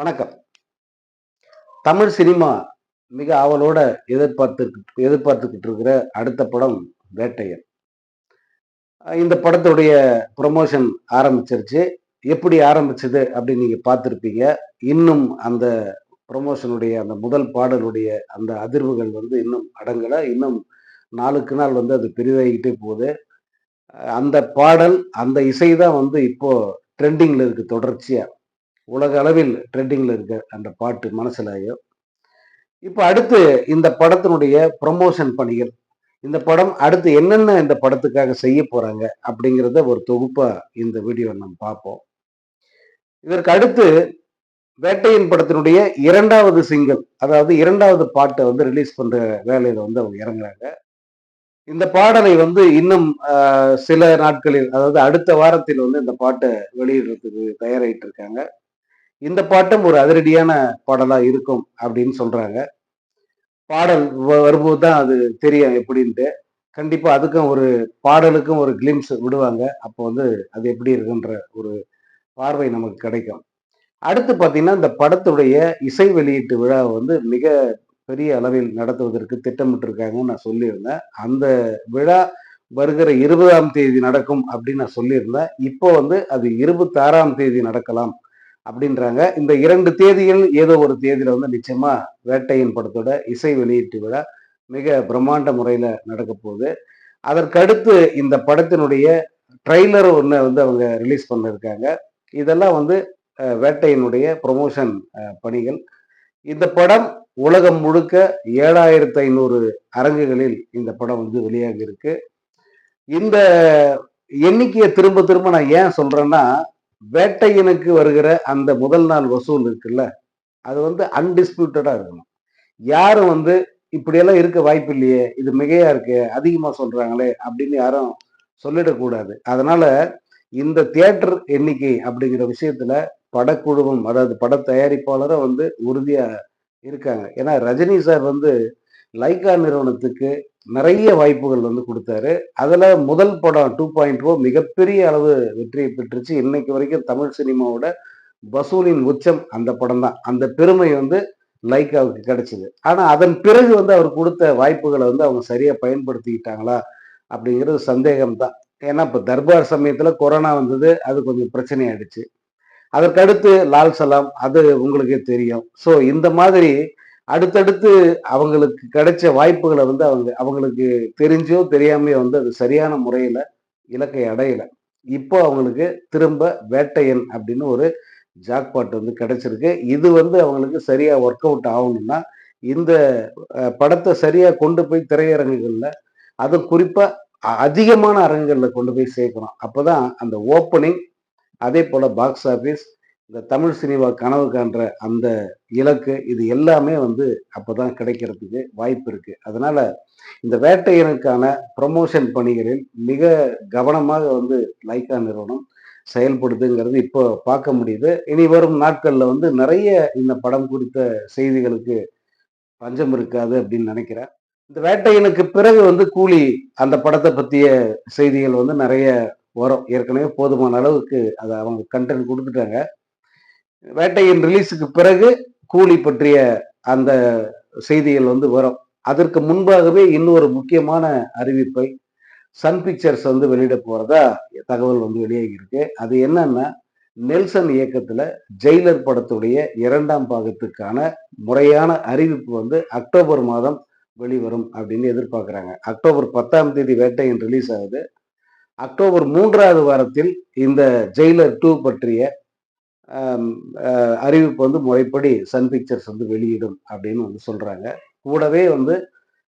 வணக்கம். தமிழ் சினிமா மிக அவளோட எதிர்பார்த்து எதிர்பார்த்துக்கிட்டு இருக்கிற அடுத்த படம் வேட்டையன். இந்த படத்துடைய ப்ரொமோஷன் ஆரம்பிச்சிருச்சு. எப்படி ஆரம்பிச்சது அப்படின்னு நீங்கள் பார்த்துருப்பீங்க. இன்னும் அந்த ப்ரொமோஷனுடைய அந்த முதல் பாடலுடைய அந்த அதிர்வுகள் வந்து இன்னும் அடங்கலை. இன்னும் நாளுக்கு நாள் வந்து அது பெரிதாகிக்கிட்டே போகுது. அந்த பாடல் அந்த இசை தான் வந்து இப்போ ட்ரெண்டிங்கில் இருக்குது தொடர்ச்சியாக உலக அளவில் ட்ரெண்டிங்கில் இருக்க அந்த பாட்டு மனசிலாயோ. இப்போ அடுத்து இந்த படத்தினுடைய ப்ரமோஷன் பணிகள் இந்த படம் அடுத்து என்னென்ன இந்த படத்துக்காக செய்ய போகிறாங்க அப்படிங்கிறத ஒரு தொகுப்பாக இந்த வீடியோ நம்ம பார்ப்போம். இதற்கு அடுத்து வேட்டையின் படத்தினுடைய இரண்டாவது சிங்கிள் அதாவது இரண்டாவது பாட்டை வந்து ரிலீஸ் பண்ணுற வேலையில் வந்து அவங்க இறங்குறாங்க. இந்த பாடலை வந்து இன்னும் சில நாட்களில் அதாவது அடுத்த வாரத்தில் வந்து இந்த பாட்டை வெளியிடுறதுக்கு தயாராகிட்டு இருக்காங்க. இந்த பாட்டும் ஒரு அதிரடியான பாடலா இருக்கும் அப்படின்னு சொல்றாங்க. பாடல் வரும்போது தான் அது தெரியும் எப்படின்ட்டு. கண்டிப்பா அதுக்கும் ஒரு பாடலுக்கும் ஒரு கிளிம்ஸ் விடுவாங்க. அப்போ வந்து அது எப்படி இருக்குன்ற ஒரு பார்வை நமக்கு கிடைக்கும். அடுத்து பார்த்தீங்கன்னா இந்த படத்துடைய இசை வெளியீட்டு விழா வந்து மிக பெரிய அளவில் நடத்துவதற்கு திட்டமிட்டிருக்காங்கன்னு நான் சொல்லியிருந்தேன். அந்த விழா வருகிற இருபதாம் தேதி நடக்கும் அப்படின்னு நான் சொல்லியிருந்தேன். இப்போ வந்து அது இருபத்தாறாம் தேதி நடக்கலாம் அப்படின்றாங்க. இந்த இரண்டு தேதிகள் ஏதோ ஒரு தேதியில வந்து நிச்சயமா வேட்டையின் படத்தோட இசை வெளியீட்டு விழா மிக பிரம்மாண்ட முறையில நடக்க போகுது. அதற்கடுத்து இந்த படத்தினுடைய ட்ரெய்லர் ஒன்று வந்து அவங்க ரிலீஸ் பண்ணிருக்காங்க. இதெல்லாம் வந்து வேட்டையினுடைய ப்ரொமோஷன் பணிகள். இந்த படம் உலகம் முழுக்க ஏழாயிரத்து ஐநூறு அரங்குகளில் இந்த படம் வந்து வெளியாகி இருக்கு. இந்த எண்ணிக்கையை திரும்ப திரும்ப நான் ஏன் சொல்றேன்னா வேட்டையனுக்கு வருகிற அந்த முதல் நாள் வசூல் இருக்குல்ல அது வந்து அன்டிஸ்பியூட்டடா இருக்கணும். யாரும் வந்து இப்படியெல்லாம் இருக்க வாய்ப்பு இல்லையே இது மிகையா இருக்கு அதிகமா சொல்றாங்களே அப்படின்னு யாரும் சொல்லிடக்கூடாது. அதனால இந்த தியேட்டர் எண்ணிக்கை அப்படிங்கிற விஷயத்துல படக்குழுவும் அதாவது பட தயாரிப்பாளரும் வந்து உறுதியா இருக்காங்க. ஏன்னா ரஜினி சார் வந்து லைகா நிறுவனத்துக்கு நிறைய வாய்ப்புகள் வந்து கொடுத்தாரு. அதில் முதல் படம் டூ பாயிண்ட் ஓ மிகப்பெரிய அளவு வெற்றியை பெற்றுச்சு. இன்னைக்கு வரைக்கும் தமிழ் சினிமாவோட வசூலின் உச்சம் அந்த படம் தான். அந்த பெருமை வந்து லைக்காவுக்கு கிடைச்சிது. ஆனால் அதன் பிறகு வந்து அவர் கொடுத்த வாய்ப்புகளை வந்து அவங்க சரியாக பயன்படுத்திக்கிட்டாங்களா அப்படிங்கிறது சந்தேகம் தான். ஏன்னா இப்போ தர்பார் சமயத்தில் கொரோனா வந்தது அது கொஞ்சம் பிரச்சனையாயிடுச்சு. அதற்கடுத்து லால் சலாம் அது உங்களுக்கே தெரியும். ஸோ இந்த மாதிரி அடுத்தடுத்து அவங்களுக்கு கிடைச்ச வாய்ப்புகளை வந்து அவங்க அவங்களுக்கு தெரிஞ்சோ தெரியாமையோ வந்து அது சரியான முறையில் இலக்கை அடையலை. இப்போ அவங்களுக்கு திரும்ப வேட்டையன் அப்படின்னு ஒரு ஜாக்பாட் வந்து கிடைச்சிருக்கு. இது வந்து அவங்களுக்கு சரியாக ஒர்க் அவுட் ஆகணும்னா இந்த படத்தை சரியாக கொண்டு போய் திரையரங்குகளில் அது குறிப்பாக அதிகமான அரங்குகளில் கொண்டு போய் சேர்க்கணும். அப்பதான் அந்த ஓப்பனிங் அதே போல் பாக்ஸ் ஆஃபீஸ் இந்த தமிழ் சினிமா கனவு காண்ற அந்த இலக்கு இது எல்லாமே வந்து அப்போதான் கிடைக்கிறதுக்கு வாய்ப்பு இருக்கு. அதனால இந்த வேட்டையனுக்கான ப்ரொமோஷன் பணிகளில் மிக கவனமாக வந்து லைக்கா நிறுவனம் செயல்படுதுங்கிறது இப்போ பார்க்க முடியுது. இனி வரும் நாட்களில் வந்து நிறைய இந்த படம் குறித்த செய்திகளுக்கு பஞ்சம் இருக்காது அப்படின்னு நினைக்கிறேன். இந்த வேட்டையனுக்கு பிறகு வந்து கூலி அந்த படத்தை பற்றிய செய்திகள் வந்து நிறைய வரும். ஏற்கனவே போதுமான அளவுக்கு அதை அவங்க கண்டென்ட் கொடுத்துட்டாங்க. வேட்டையின் ரிலீஸுக்கு பிறகு கூலி பற்றிய அந்த செய்திகள் வந்து வரும். அதற்கு முன்பாகவே இன்னொரு முக்கியமான அறிவிப்பை சன் பிக்சர்ஸ் வந்து வெளியிட போறதா தகவல் வந்து வெளியாகி இருக்கு அது என்னன்னா நெல்சன் இயக்கத்துல ஜெயிலர் படத்துடைய இரண்டாம் பாகத்துக்கான முறையான அறிவிப்பு வந்து அக்டோபர் மாதம் வெளிவரும் அப்படின்னு எதிர்பார்க்குறாங்க. அக்டோபர் பத்தாம் தேதி வேட்டையின் ரிலீஸ் ஆகுது. அக்டோபர் மூன்றாவது வாரத்தில் இந்த ஜெயிலர் டூ பற்றிய அறிவிப்பு வந்து முறைப்படி சன் பிக்சர்ஸ் வந்து வெளியிடும் அப்படின்னு வந்து சொல்கிறாங்க கூடவே வந்து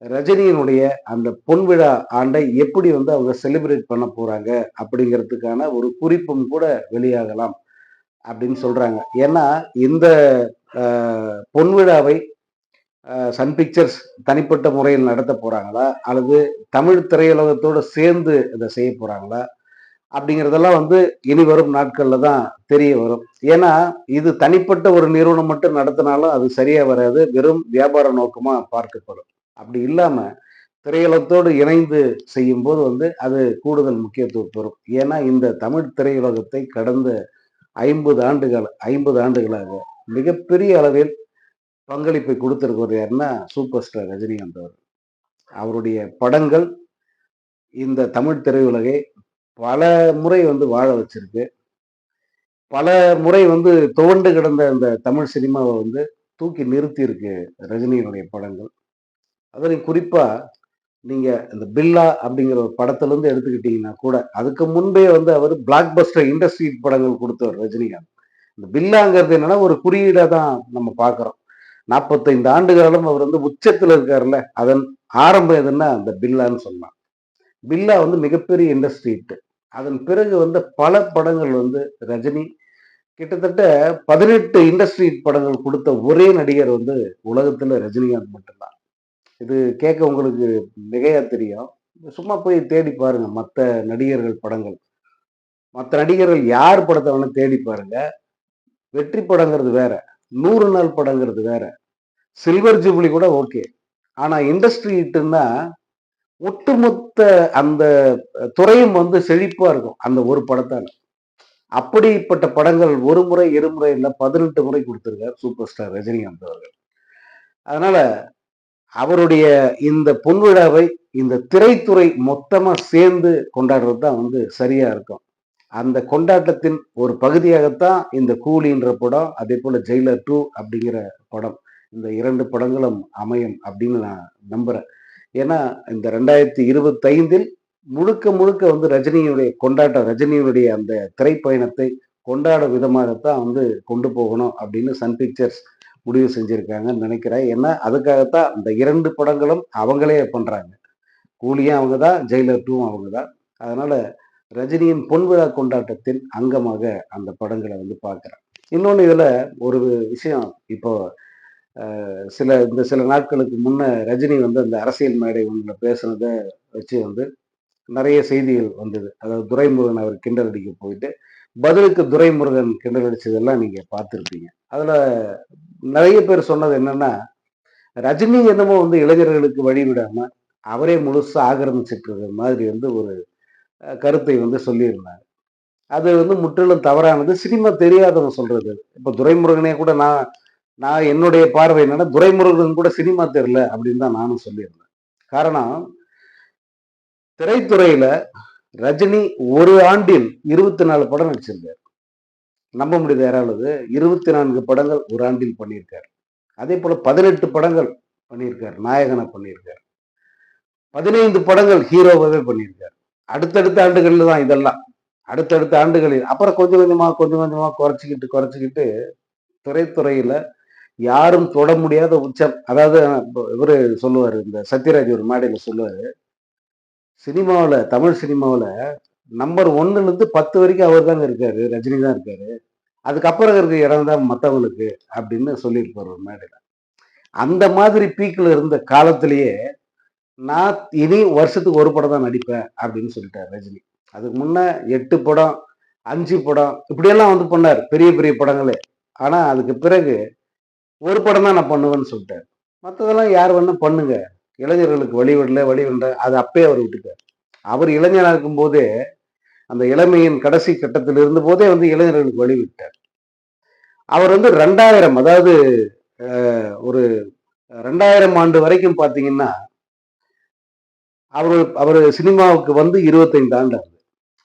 ரஜினியினுடைய அந்த பொன்விழா ஆண்டை எப்படி வந்து அவங்க செலிப்ரேட் பண்ண போகிறாங்க அப்படிங்கிறதுக்கான ஒரு குறிப்பும் கூட வெளியாகலாம் அப்படின்னு சொல்கிறாங்க ஏன்னா இந்த பொன்விழாவை சன் பிக்சர்ஸ் தனிப்பட்ட முறையில் நடத்த போகிறாங்களா அல்லது தமிழ் திரையுலகத்தோடு சேர்ந்து இதை செய்ய போகிறாங்களா அப்படிங்கிறதெல்லாம் வந்து இனி வரும் நாட்களில் தான் தெரிய வரும். ஏன்னா இது தனிப்பட்ட ஒரு நிறுவனம் மட்டும் நடத்தினாலும் அது சரியாக வராது. வெறும் வியாபார நோக்கமாக பார்க்கப்படும். அப்படி இல்லாமல் திரையுலகத்தோடு இணைந்து செய்யும்போது வந்து அது கூடுதல் முக்கியத்துவம் பெறும். ஏன்னா இந்த தமிழ் திரையுலகத்தை கடந்த ஐம்பது ஆண்டுகள் ஐம்பது ஆண்டுகளாக மிகப்பெரிய அளவில் பங்களிப்பை கொடுத்திருக்கிறது யாருன்னா சூப்பர் ஸ்டார் ரஜினிகாந்த் அவர் அவருடைய படங்கள் இந்த தமிழ் திரையுலகை பல முறை வந்து வாழ வச்சிருக்கு. பல முறை வந்து துவண்டு கிடந்த அந்த தமிழ் சினிமாவை வந்து தூக்கி நிறுத்தி இருக்கு ரஜினியினுடைய படங்கள். அதில் குறிப்பாக நீங்கள் இந்த பில்லா அப்படிங்கிற ஒரு படத்துலேருந்து எடுத்துக்கிட்டிங்கன்னா எடுத்துக்கிட்டீங்கன்னா கூட அதுக்கு முன்பே வந்து அவர் பிளாக் பஸ்டர் இண்டஸ்ட்ரி படங்கள் கொடுத்தவர் ரஜினிகாந்த் இந்த பில்லாங்கிறது என்னன்னா ஒரு குறியீடாக தான் நம்ம பார்க்குறோம். நாற்பத்தைந்து ஆண்டு காலம் அவர் வந்து உச்சத்தில் இருக்காருல்ல அதன் ஆரம்பம் எதுன்னா அந்த பில்லான்னு சொல்லலாம். பில்லா வந்து மிகப்பெரிய இண்டஸ்ட்ரி அதன் பிறகு வந்து பல படங்கள் வந்து ரஜினி. கிட்டத்தட்ட பதினெட்டு இண்டஸ்ட்ரி படங்கள் கொடுத்த ஒரே நடிகர் வந்து உலகத்தில் ரஜினிகாந்த் மட்டும்தான். இது கேட்க உங்களுக்கு மிகையா தெரியும். சும்மா போய் தேடி பாருங்க மற்ற நடிகர்கள் படங்கள். மற்ற நடிகர்கள் யார் படத்தை வேணும் தேடி பாருங்க. வெற்றி படங்கிறது வேற நூறு நாள் படங்கிறது வேற. சில்வர் ஜூப்ளி கூட ஓகே ஆனால் இண்டஸ்ட்ரி ஹிட்டுன்னா ஒட்டுமொத்த அந்த துறையும் வந்து செழிப்பா இருக்கும். அந்த ஒரு படத்தால். அப்படிப்பட்ட படங்கள் ஒரு முறை இருமுறை இல்லை பதினெட்டு முறை கொடுத்துருக்கார் சூப்பர் ஸ்டார் ரஜினிகாந்த் அவர்கள். அதனால அவருடைய இந்த பொன்விழாவை இந்த திரைத்துறை மொத்தமா சேர்ந்து கொண்டாடுறது தான் வந்து சரியா இருக்கும். அந்த கொண்டாட்டத்தின் ஒரு பகுதியாகத்தான் இந்த கூலின்ற படம் அதே போல ஜெயிலர் டூ அப்படிங்கிற படம் இந்த இரண்டு படங்களும் அமையும் அப்படின்னு நான் நம்புறேன். ஏன்னா இந்த ரெண்டாயிரத்தி இருபத்தைந்தில் முழுக்க முழுக்க வந்து ரஜினியுடைய கொண்டாட்டம் ரஜினியுடைய அந்த திரைப்பயணத்தை கொண்டாட விதமாகத்தான் வந்து கொண்டு போகணும் அப்படின்னு சன் பிக்சர்ஸ் முடிவு செஞ்சுருக்காங்கன்னு நினைக்கிறேன். ஏன்னா அதுக்காகத்தான் அந்த இரண்டு படங்களும் அவங்களே பண்ணுறாங்க கூலியும் அவங்க தான் ஜெயிலர் டூவும் அவங்க தான் அதனால் ரஜினியின் பொன்விழா கொண்டாட்டத்தின் அங்கமாக அந்த படங்களை வந்து பார்க்குறேன். இன்னொன்று இதில் ஒரு விஷயம் இப்போ சில இந்த சில நாட்களுக்கு முன்ன ரஜினி வந்து அந்த அரசியல் மேடை ஒன்றில் பேசுனதை வச்சு வந்து நிறைய செய்திகள் வந்தது. அதாவது துரைமுருகன் அவர் கிண்டல் அடிக்க போயிட்டு பதிலுக்கு துரைமுருகன் கிண்டல் அடிச்சதெல்லாம் நீங்கள் பார்த்துருப்பீங்க. அதில் நிறைய பேர் சொன்னது என்னன்னா ரஜினி என்னமோ வந்து இளைஞர்களுக்கு வழிவிடாமல் அவரே முழுசாக ஆக்கிரமிச்சிட்டு இருக்கிற மாதிரி வந்து ஒரு கருத்தை வந்து சொல்லியிருந்தார். அது வந்து முற்றிலும் தவறானது. சினிமா தெரியாதவங்க சொல்றது. இப்போ துரைமுருகனே கூட நான் நான் என்னுடைய பார்வை என்னன்னா துரைமுருகன் கூட சினிமா தெரியல அப்படின்னு தான் நானும் சொல்லியிருந்தேன். காரணம் திரைத்துறையில ரஜினி ஒரு ஆண்டில் இருபத்தி நாலு படம் நடிச்சிருக்காரு. நம்ப முடியாது யாராவது? இருபத்தி நான்கு படங்கள் ஒரு ஆண்டில் பண்ணியிருக்காரு. அதே போல பதினெட்டு படங்கள் பண்ணியிருக்காரு நாயகனை பண்ணியிருக்காரு. பதினைந்து படங்கள் ஹீரோவாகவே பண்ணியிருக்காரு. அடுத்தடுத்த ஆண்டுகளில் தான் இதெல்லாம். அடுத்தடுத்த ஆண்டுகளில் அப்புறம் கொஞ்சம் கொஞ்சமா கொஞ்சம் கொஞ்சமா குறைச்சிக்கிட்டு குறைச்சிக்கிட்டு திரைத்துறையில யாரும் தொட முடியாத உச்சம். அதாவது இவரு சொல்லுவாரு இந்த சத்யராஜ் ஒரு மேடையில் சொல்லுவாரு சினிமாவில் தமிழ் சினிமாவில் நம்பர் ஒன்னுலேருந்து பத்து வரைக்கும் அவர் தாங்க இருக்காரு ரஜினி தான் இருக்காரு. அதுக்கப்புறம் இருக்க இடம் தான் மற்றவங்களுக்கு அப்படின்னு சொல்லியிருப்பார் ஒரு மேடையில். அந்த மாதிரி பீக்கில் இருந்த காலத்திலேயே நான் இனி வருஷத்துக்கு ஒரு படம் தான் நடிப்பேன் அப்படின்னு சொல்லிட்டார் ரஜினி. அதுக்கு முன்னே எட்டு படம் அஞ்சு படம் இப்படியெல்லாம் வந்து பண்ணார் பெரிய பெரிய படங்களே. ஆனால் அதுக்கு பிறகு ஒரு படம் தான் நான் பண்ணுவேன்னு சொல்லிட்டேன் மற்றதெல்லாம் யார் வேணா பண்ணுங்க. இளைஞர்களுக்கு வழிவிடல வழிவிட அது அப்பயே அவர் விட்டுட்டார். அவர் இளைஞராக இருக்கும் போதே அந்த இளமையின் கடைசி கட்டத்தில் இருந்த போதே வந்து இளைஞர்களுக்கு வழிவிட்டார். அவர் வந்து ரெண்டாயிரம் அதாவது ஒரு ரெண்டாயிரம் ஆண்டு வரைக்கும் பார்த்தீங்கன்னா அவர் அவர் சினிமாவுக்கு வந்து இருபத்தைந்து ஆண்டு ஆகுது.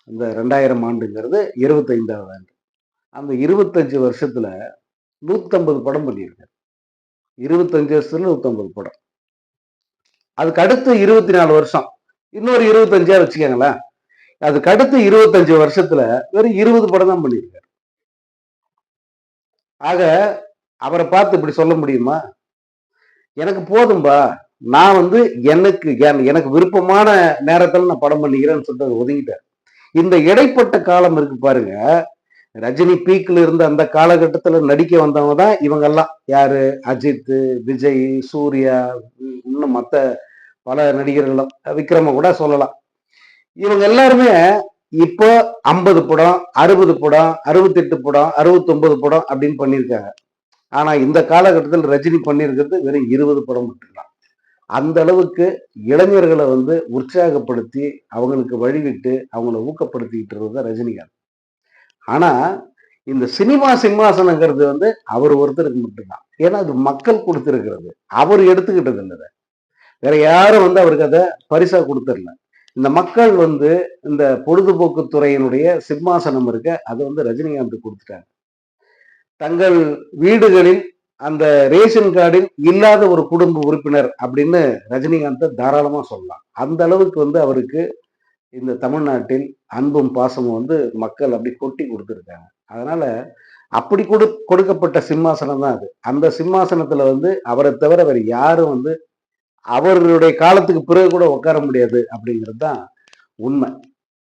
அந்த ரெண்டாயிரம் ஆண்டுங்கிறது இருபத்தைந்தாவது ஆண்டு. அந்த இருபத்தஞ்சு வருஷத்துல நூத்தம்பது படம் பண்ணியிருக்காரு. இருபத்தஞ்சு வருஷத்துல நூத்தம்பது படம். அதுக்கு அடுத்து இருபத்தி நாலு வருஷம். இன்னொரு இருபத்தஞ்சா வச்சுக்கோங்களேன். அதுக்கு அடுத்து இருபத்தஞ்சு வருஷத்துல வெறும் இருபது படம் தான் பண்ணியிருக்காரு. ஆக அவரை பார்த்து இப்படி சொல்ல முடியுமா? எனக்கு போதும்பா. நான் வந்து எனக்கு எனக்கு விருப்பமான நேரத்தில் நான் படம் பண்ணிக்கிறேன்னு சொல்லிட்டு ஒதுங்கிட்டேன் இந்த இடைப்பட்ட காலம் இருக்கு பாருங்க. ரஜினி பீக்ல இருந்த அந்த காலகட்டத்துல நடிக்க வந்தவங்க தான் இவங்கெல்லாம். யாரு? அஜித் விஜய் சூர்யா இன்னும் மற்ற பல நடிகர்களும் விக்ரம கூட சொல்லலாம். இவங்க எல்லாருமே இப்போ ஐம்பது படம் அறுபது படம் அறுபத்தெட்டு படம் அறுபத்தொன்பது படம் அப்படின்னு பண்ணியிருக்காங்க. ஆனா இந்த காலகட்டத்தில் ரஜினி பண்ணியிருக்கிறது வெறும் இருபது படம் மட்டும்தான். அந்த அளவுக்கு இளைஞர்களை வந்து உற்சாகப்படுத்தி அவங்களுக்கு வழிவிட்டு அவங்கள ஊக்கப்படுத்திக்கிட்டு இருந்தது ரஜினிகாந்த். ஆனா இந்த சினிமா சிம்மாசனங்கிறது வந்து அவர் ஒருத்தருக்கு மட்டும்தான். ஏன்னா அது மக்கள் கொடுத்துருக்கிறது. அவர் எடுத்துக்கிட்டது இல்லை அதை. வேற யாரும் வந்து அவருக்கு அதை பரிசா கொடுத்துடல. இந்த மக்கள் வந்து இந்த பொழுதுபோக்கு துறையினுடைய சிம்மாசனம் இருக்க. அதை வந்து ரஜினிகாந்த் கொடுத்துட்டாங்க தங்கள் வீடுகளில் அந்த ரேஷன் கார்டில் இல்லாத ஒரு குடும்ப உறுப்பினர் அப்படின்னு ரஜினிகாந்தை தாராளமா சொல்லலாம். அந்த அளவுக்கு வந்து அவருக்கு இந்த தமிழ்நாட்டில் அன்பும் பாசமும் வந்து மக்கள் அப்படி கொட்டி கொடுத்துருக்காங்க. அதனால அப்படி கொடு கொடுக்கப்பட்ட சிம்மாசனம் தான் அது. அந்த சிம்மாசனத்துல வந்து அவரை தவிர வேறு யாரும் வந்து அவருடைய காலத்துக்கு பிறகு கூட உட்கார முடியாது அப்படிங்கிறது தான் உண்மை.